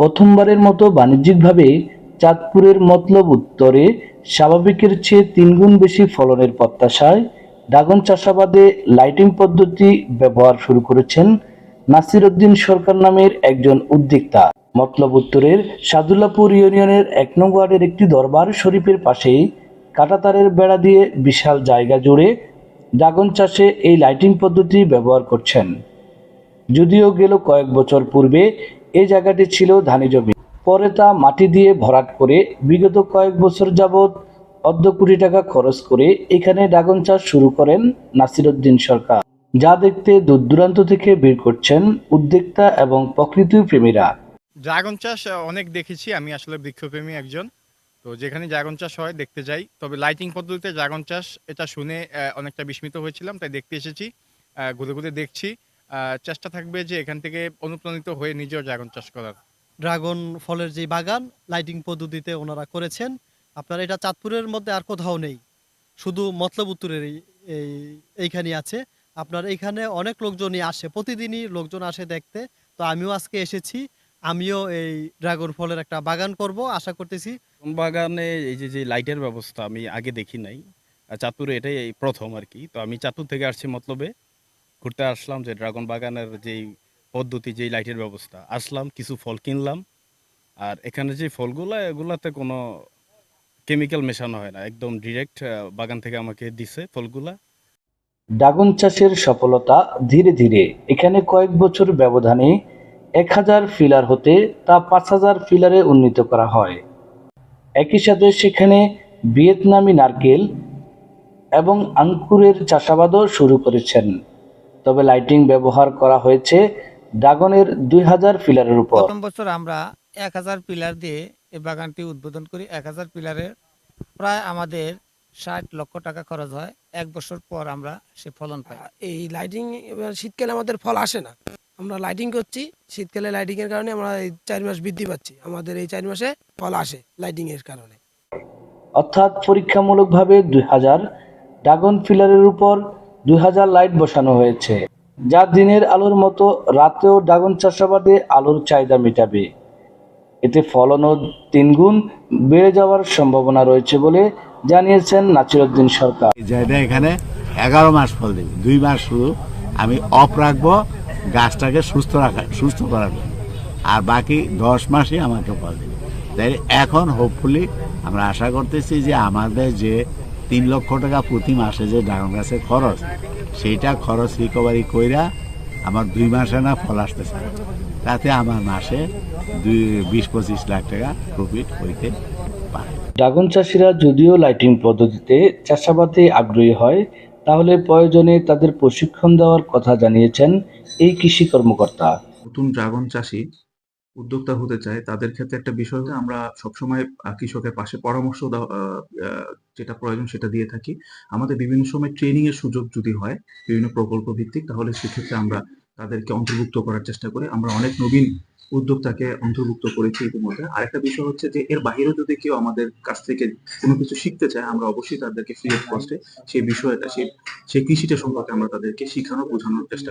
প্রথমবারের মতো বাণিজ্যিকভাবে চাঁদপুরের মতলব উত্তরে স্বাভাবিকের চেয়ে তিনগুণ বেশি ফলনের প্রত্যাশায় ড্রাগন চাষাবাদে লাইটিং পদ্ধতি ব্যবহার শুরু করেছেন নাসির উদ্দিন সরকার নামের একজন উদ্যোক্তা। মতলব উত্তরের সাদুল্লাপুর ইউনিয়নের এক নং ওয়ার্ডের একটি দরবার শরীফের পাশেই কাঁটাতারের বেড়া দিয়ে বিশাল জায়গা জুড়ে ড্রাগন চাষে এই লাইটিং পদ্ধতি ব্যবহার করছেন। যদিও গেল কয়েক বছর পূর্বে এই জায়গাটি ছিল ধানি জমি। পরে তা মাটি দিয়ে ভরাট করে বিগত কয়েক বছর যাবৎ অর্ধ কোটি টাকা খরচ করে এখানে ড্রাগন চাষ শুরু করেন নাসিরুদ্দিন সরকার। যা দেখতে দূর দূরান্ত থেকে ভিড় করছেন উদ্যোক্তা এবং প্রকৃতি প্রেমীরা। ড্রাগন চাষ অনেক দেখেছি। আমি আসলে বৃক্ষপ্রেমী একজন। তো যেখানে ড্রাগন চাষ হয়, দেখতে যাই। তবে লাইটিং পদ্ধতিতে ড্রাগন চাষ, এটা শুনে অনেকটা বিস্মিত হয়েছিলাম। তাই দেখতে এসেছি ঘুরে ঘুরে দেখছি। চেষ্টা থাকবে যে এখান থেকে অনুপ্রাণিত হয়ে নিজেও ড্রাগন চাষ করার। ড্রাগন ফলের যে বাগান লাইটিং পদ্ধতিতে ওনারা করেছেন। আপনার এটা চাঁদপুরের মধ্যে আর কোথাও নেই। শুধু মতলব উত্তরের এই- এই এইখানে আছে। আপনার এইখানে অনেক লোকজনই আসে প্রতিদিনই লোকজন আসে দেখতে। তো আমিও আজকে এসেছি। আমিও এই ড্রাগন ফলের একটা বাগান করব আশা করতেছি। বাগানে এই যে যে লাইটের ব্যবস্থা আমি আগে দেখি নাই। চাঁদপুরে এটাই এই প্রথম আর কি। তো আমি চাঁদপুর থেকে আসছি মতলবে। ঘুরতে আসলাম যে ড্রাগন বাগানের যেই পদ্ধতি, যেই লাইটের ব্যবস্থা, আসলাম, কিছু ফল কিনলাম। আর এখানে যে ফলগুলো, এগুলাতে কোনো কেমিক্যাল মেশানো হয় না। একদম ডিরেক্ট বাগান থেকে আমাকে দিছে ফলগুলা। ড্রাগন চাষের সফলতা ধীরে ধীরে এখানে কয়েক বছর ব্যবধানে এক হাজার ফিলার হতে তা পাঁচ হাজার ফিলারে উন্নীত করা হয়। একই সাথে সেখানে ভিয়েতনামি নারকেল এবং আঙ্কুরের চাষাবাদও শুরু করেছেন। তবে লাইটিং ব্যবহার করা হয়েছে ড্রাগনের দুই হাজার পিলারের উপর। প্রথম বছর আমরা এক হাজার পিলার দিয়ে এই বাগানটি উদ্বোধন করি। এক হাজার পিলারের প্রায় আমাদের ষাট লক্ষ টাকা খরচ হয়। এক বছর পর আমরা সে ফলন পাই। এই লাইটিং শীতকালে আমাদের ফল আসে না। আমরা লাইটিং করছি শীতকালে লাইটিং এর কারণে আমরা এই চার মাস বৃদ্ধি পাচ্ছি। আমাদের এই চার মাসে ফল আসে লাইটিং এর কারণে। অর্থাৎ পরীক্ষামূলকভাবে দুই হাজার ড্রাগন ফিলারের উপর দুই হাজার লাইট বসানো হয়েছে, যা দিনের আলোর মতো রাতেও ড্রাগন চাষাবাদে আলোর চাহিদা মেটাবে। এতে ফলনও তিনগুণ বেড়ে যাওয়ার সম্ভাবনা রয়েছে বলে জানিয়েছেন নাসিরুদ্দিন সরকার। যেটা এখানে এগারো মাস ফল দেবে, দুই মাস শুধু। আমি অফ রাখব, গাছটাকে সুস্থ রাখা, সুস্থ করার জন্য। আর বাকি দশ মাসই আমাকে ফল দেবে। তাই এখন হোপফুলি আমরা আশা করতেছি যে আমাদের যে তিন লক্ষ টাকা প্রতি মাসে যে ড্রাগন গাছের খরচ সেইটা খরচ রিকভারি কইরা আমার দুই মাসে না ফল আসতেছে। তাতে আমার মাসে দুই বিশ পঁচিশ লাখ টাকা প্রফিট হইতে পারে। ড্রাগন চাষিরা যদিও লাইটিং পদ্ধতিতে চাষাবাদে আগ্রহী হয় তাহলে প্রয়োজনে তাদের প্রশিক্ষণ দেওয়ার কথা জানিয়েছেন এই কৃষি কর্মকর্তা। নতুন ড্রাগন চাষি উদ্যোক্তা হতে চায়, তাদের ক্ষেত্রে একটা বিষয় হচ্ছে আমরা সবসময় কৃষকের পাশে পরামর্শ যেটা প্রয়োজন সেটা দিয়ে থাকি। আমাদের বিভিন্ন সময় ট্রেনিং এর সুযোগ যদি হয়, বিভিন্ন প্রকল্প ভিত্তিক, তাহলে সেক্ষেত্রে আমরা তাদেরকে অন্তর্ভুক্ত করার চেষ্টা করি। আমরা অনেক নবীন উদ্যোক্তাকে অন্তর্ভুক্ত করেছি ইতিমধ্যে। আরেকটা বিষয় হচ্ছে যে, এর বাইরেও যদি কেউ আমাদের কাছ থেকে কোনো কিছু শিখতে চায়, আমরা অবশ্যই তাদেরকে ফ্রি অফ কস্টে সেই বিষয়টা, সেই সেই কৃষিটা সম্পর্কে আমরা তাদেরকে শেখানো, বোঝানোর চেষ্টা